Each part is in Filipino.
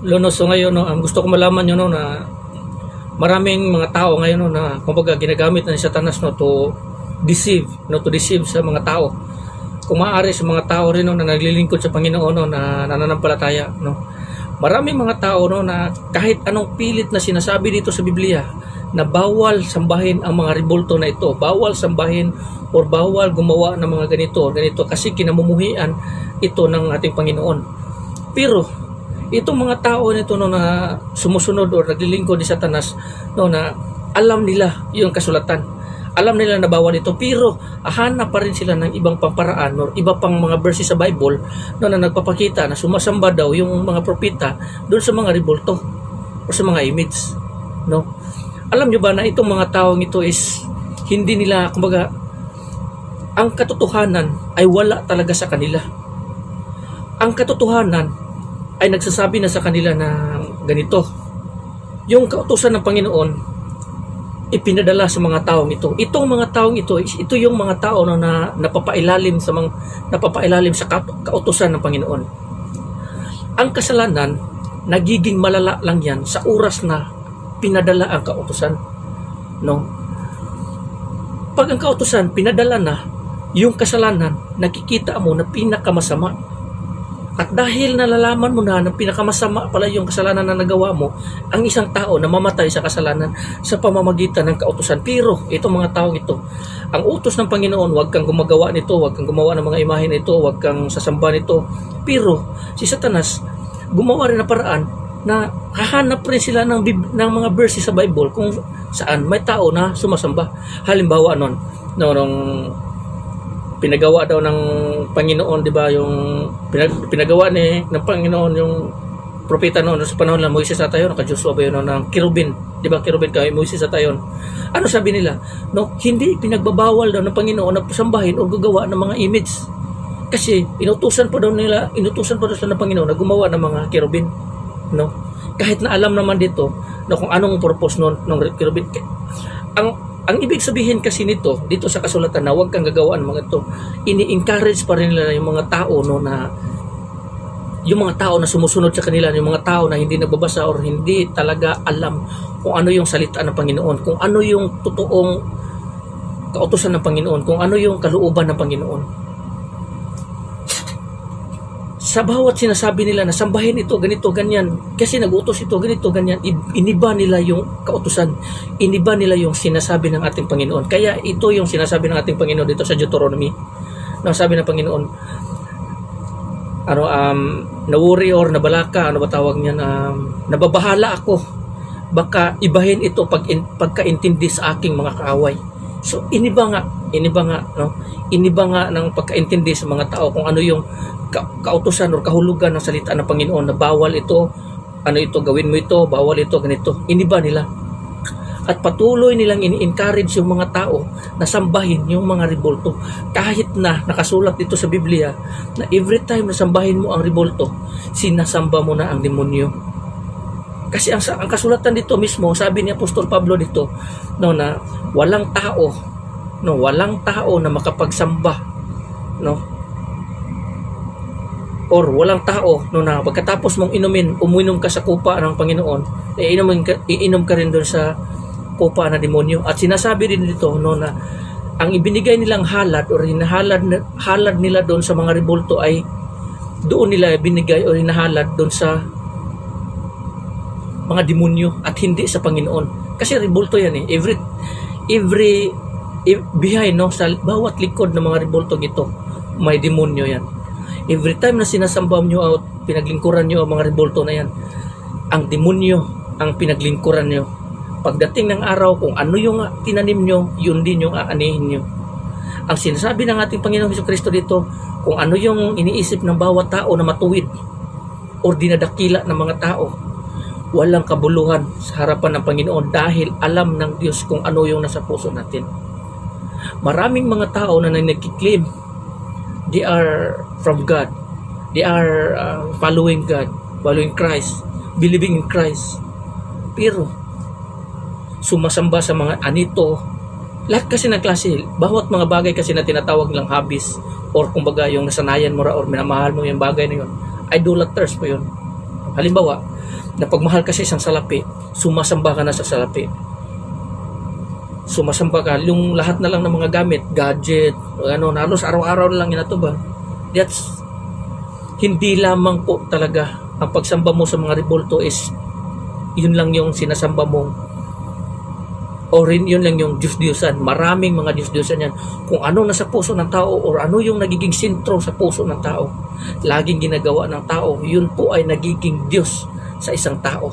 Luno, so ngayon, no, ang gusto ko malaman nyo, no, na maraming mga tao ngayon, no, na kumbaga ginagamit na Satanas, no, to deceive, no, to deceive sa mga tao. Kung maaari sa mga tao rin, no, na naglilingkod sa Panginoon, no, na nananampalataya, no. Maraming mga tao, no, na kahit anong pilit na sinasabi dito sa Biblia, na bawal sambahin ang mga rebulto na ito, bawal sambahin or bawal gumawa ng mga ganito, ganito, kasi kinamumuhian ito ng ating Panginoon. Pero, itong mga tao nito no na sumusunod o naglilingkod ni Satanas no na alam nila yung kasulatan. Alam nila na bawal ito pero hanap pa rin sila ng ibang pamparaan or iba pang mga verses sa Bible no na nagpapakita na sumasamba daw yung mga propeta doon sa mga rebulto o sa mga image no alam nyo ba na itong mga taong ito is hindi nila kumbaga ang katotohanan ay wala talaga sa kanila ang katotohanan ay nagsasabi na sa kanila na ganito. Yung kautusan ng Panginoon ipinadala sa mga taong ito. Itong mga taong ito, ito yung mga tao no, na napapailalim sa mga napapailalim sa ka- kautusan ng Panginoon. Ang kasalanan nagiging malala lang yan sa oras na pinadala ang kautusan. No? Pag ang kautusan pinadala na, yung kasalanan nakikita mo na pinakamasama at dahil nalalaman mo na na pinakamasama pala yung kasalanan na nagawa mo, ang isang tao na mamatay sa kasalanan sa pamamagitan ng kautusan. Pero itong mga tao ito, ang utos ng Panginoon, huwag kang gumagawa nito, huwag kang gumawa ng mga imahe nito, huwag kang sasamba nito. Pero si Satanas, gumawa rin na paraan na hahanap rin sila ng, ng mga verses sa Bible kung saan may tao na sumasamba. Halimbawa nun, no, nung pinagawa daw ng Panginoon, 'di ba, yung pinag, pinagawa ni ng Panginoon yung propeta noon sa panahon ng Moises at ayon, Joshua ba yun, ng kirubin, 'di ba, kirubin kay Moises at ayon. Ano sabi nila? No, hindi pinagbabawal daw ng Panginoon na sambahin o gagawa ng mga image. Kasi inutusan pa daw nila, inutusan pa daw sila ng Panginoon na gumawa ng mga kirubin, no? Kahit na alam naman dito na kung anong purpose noon ng kirubin. Ang ang ibig sabihin kasi nito dito sa kasulatan na huwag kang gagawa ng mga ito ini-encourage pa rin nila yung mga tao no na yung mga tao na sumusunod sa kanila yung mga tao na hindi nagbabasa or hindi talaga alam kung ano yung salita ng Panginoon kung ano yung totoong kautosan ng Panginoon kung ano yung kalooban ng Panginoon sa bawat sinasabi nila na sambahin ito, ganito, ganyan, kasi nagutos ito, ganito, ganyan, iniba nila yung kautusan, iniba nila yung sinasabi ng ating Panginoon. Kaya ito yung sinasabi ng ating Panginoon dito sa Deuteronomy. Na sabi ng Panginoon, ano, um, nawuri or nabalaka, ano ba tawag niyan, um, nababahala ako, baka ibahin ito pag in, pagkaintindi sa aking mga kaaway. So, iniba nga, iniba nga, no? Iniba nga ng pagkaintindi sa mga tao kung ano yung ka- kautusan o kahulugan ng salita ng Panginoon na bawal ito, ano ito, gawin mo ito, bawal ito, ganito. Iniba nila. At patuloy nilang ini-encourage yung mga tao na sambahin yung mga rebulto. Kahit na nakasulat dito sa Biblia na every time na sambahin mo ang rebulto, sinasamba mo na ang demonyo. Kasi ang, ang kasulatan dito mismo, sabi ni Apostol Pablo dito, no, na walang tao, no, walang tao na makapagsamba, no, or walang tao no na pagkatapos mong inumin uminom ka sa kupa ng Panginoon eh, iinom ka, iinom ka rin doon sa kupa na demonyo. At sinasabi rin dito no na ang ibinigay nilang halad or hinahalad na- halad nila doon sa mga rebulto ay doon nila binigay o hinahalad doon sa mga demonyo at hindi sa Panginoon kasi rebulto yan eh every every behind no sa bawat likod ng mga rebulto ito may demonyo yan every time na sinasamba nyo out, pinaglingkuran nyo ang mga rebulto na yan, ang demonyo ang pinaglingkuran nyo. Pagdating ng araw, kung ano yung tinanim nyo, yun din yung aanihin nyo. Ang sinasabi ng ating Panginoong Hesus Kristo dito, kung ano yung iniisip ng bawat tao na matuwid o dinadakila ng mga tao, walang kabuluhan sa harapan ng Panginoon dahil alam ng Diyos kung ano yung nasa puso natin. Maraming mga tao na nagkiklaim they are from God. They are uh, following God, following Christ, believing in Christ. Pero, sumasamba sa mga anito, lahat kasi ng klase, bawat mga bagay kasi na tinatawag lang hobbies or kumbaga yung nasanayan mo ra or minamahal mo yung bagay na yun, idolaters po yun. Halimbawa, na pagmahal ka sa isang salapi, sumasamba ka na sa salapi. Sumasamba ka, yung lahat na lang ng mga gamit, gadget, ano, halos araw-araw na lang to ba? That's, hindi lamang po talaga ang pagsamba mo sa mga rebulto is yun lang yung sinasamba mong o rin yun lang yung Diyos-Diyosan. Maraming mga Diyos-Diyosan yan. Kung ano nasa puso ng tao or ano yung nagiging sentro sa puso ng tao, laging ginagawa ng tao, yun po ay nagiging Diyos sa isang tao.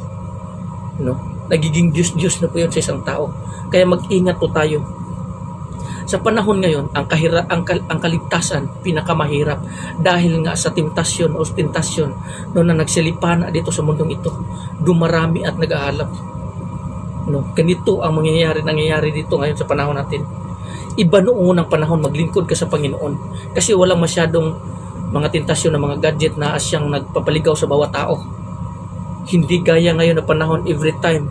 No? Nagiging Diyos-Diyos na po yun sa isang tao. Kaya mag-ingat po tayo. Sa panahon ngayon, ang, kahira, ang, kal- ang kaligtasan, pinakamahirap dahil nga sa temptasyon o tentasyon no, na nagsilipana dito sa mundong ito, dumarami at nag-aalap no ganito ang mangyayari nangyayari dito ngayon sa panahon natin iba noong unang panahon maglingkod ka sa Panginoon kasi walang masyadong mga tentasyon ng mga gadget na siyang nagpapaligaw sa bawat tao hindi gaya ngayon na panahon every time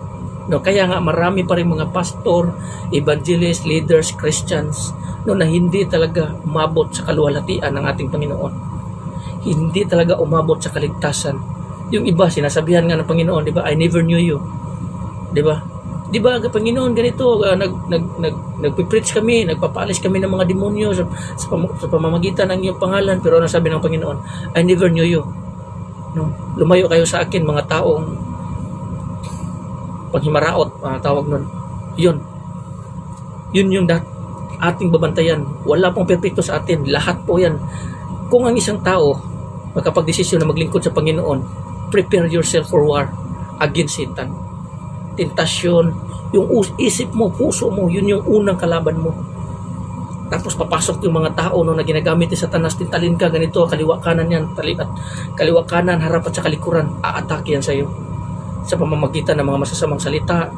no kaya nga marami pa rin mga pastor evangelists leaders Christians no na hindi talaga umabot sa kaluwalhatian ng ating Panginoon hindi talaga umabot sa kaligtasan yung iba sinasabihan nga ng Panginoon di ba I never knew you di ba Di ba, Panginoon, ganito, uh, nag, nag, nag, nagpipreach kami, nagpapaalis kami ng mga demonyo sa, sa, pam- sa pamamagitan ng iyong pangalan. Pero ano sabi ng Panginoon? I never knew you. No? Lumayo kayo sa akin, mga taong panghimaraot, mga tawag nun. Yun. Yun yung dat ating babantayan. Wala pong perpekto sa atin. Lahat po yan. Kung ang isang tao magkapag-desisyon na maglingkod sa Panginoon, prepare yourself for war against Satan tentasyon, yung isip mo, puso mo, yun yung unang kalaban mo. Tapos papasok yung mga tao no, na ginagamit ni Satanas, tintalin ka, ganito, kaliwa kanan yan, tali, at kaliwa kanan, harap at sa kalikuran, aatake yan sa'yo. Sa pamamagitan ng mga masasamang salita,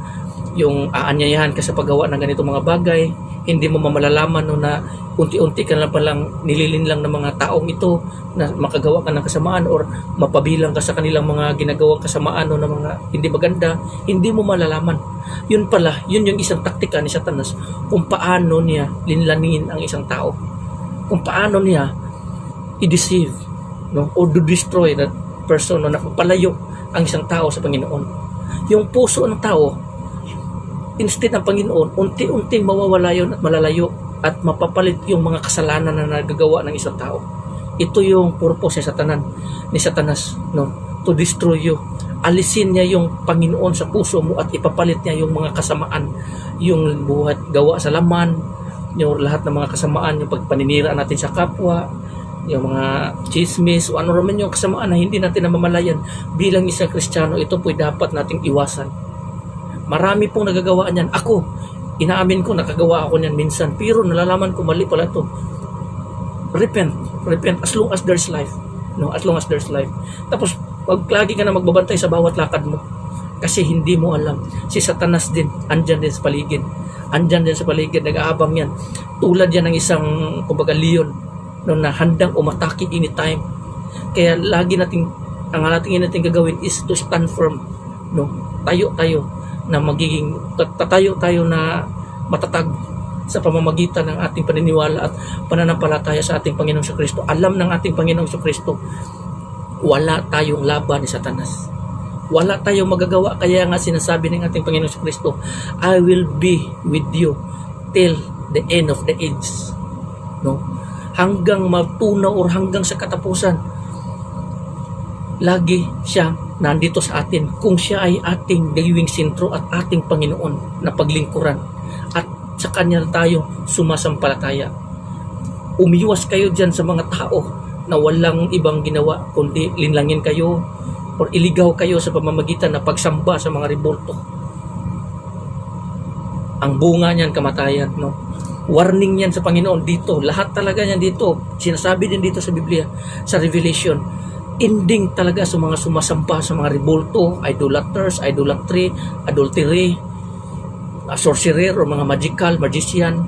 yung aanyayahan ka sa paggawa ng ganito mga bagay, hindi mo mamalalaman no, na unti-unti ka na palang nililinlang ng mga taong ito na makagawa ka ng kasamaan or mapabilang ka sa kanilang mga ginagawang kasamaan no, na mga hindi maganda, hindi mo malalaman. Yun pala, yun yung isang taktika ni Satanas kung paano niya linlangin ang isang tao. Kung paano niya i-deceive no, or to destroy that person no, na palayo ang isang tao sa Panginoon. Yung puso ng tao, instead ng Panginoon, unti-unting mawawala yun at malalayo at mapapalit yung mga kasalanan na nagagawa ng isang tao. Ito yung purpose ni Satanan, ni Satanas, no? To destroy you. Alisin niya yung Panginoon sa puso mo at ipapalit niya yung mga kasamaan, yung buhat gawa sa laman, yung lahat ng mga kasamaan, yung pagpaninira natin sa kapwa, yung mga chismis o ano naman yung kasamaan na hindi natin namamalayan bilang isang Kristiyano, ito po'y dapat nating iwasan. Marami pong nagagawa niyan. Ako, inaamin ko, nakagawa ako niyan minsan. Pero nalalaman ko, mali pala to. Repent. Repent as long as there's life. No, as long as there's life. Tapos, wag lagi ka na magbabantay sa bawat lakad mo. Kasi hindi mo alam. Si Satanas din, andyan din sa paligid. Andyan din sa paligid, nag-aabang yan. Tulad yan ng isang, kumbaga, leon, no, na handang umatake anytime. Kaya lagi nating, ang natin natin gagawin is to stand firm. No? Tayo tayo na magiging tatayo tayo na matatag sa pamamagitan ng ating paniniwala at pananampalataya sa ating Panginoong sa Kristo. Alam ng ating Panginoong sa Kristo, wala tayong laban ni Satanas. Wala tayong magagawa. Kaya nga sinasabi ng ating Panginoong sa Kristo, I will be with you till the end of the age. No? Hanggang matunaw or hanggang sa katapusan, lagi siya nandito sa atin kung siya ay ating dayuing sentro at ating Panginoon na paglingkuran at sa Kanya tayo sumasampalataya. Umiwas kayo dyan sa mga tao na walang ibang ginawa kundi linlangin kayo or iligaw kayo sa pamamagitan na pagsamba sa mga ribolto. Ang bunga niyan kamatayan, no? Warning yan sa Panginoon dito. Lahat talaga yan dito. Sinasabi din dito sa Biblia, sa Revelation ending talaga sa mga sumasampa sa mga revolto, idolaters, idolatry, adultery, uh, sorcerer o mga magical, magician,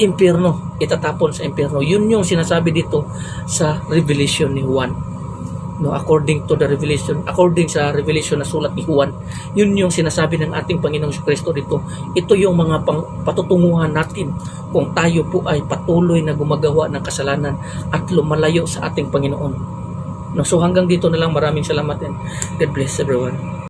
impyerno, itatapon sa impyerno. Yun yung sinasabi dito sa Revelation ni Juan. No, according to the revelation, according sa revelation na sulat ni Juan, yun yung sinasabi ng ating Panginoong Kristo dito. Ito yung mga pang, patutunguhan natin kung tayo po ay patuloy na gumagawa ng kasalanan at lumalayo sa ating Panginoon No, so hanggang dito na lang maraming salamat and God bless everyone.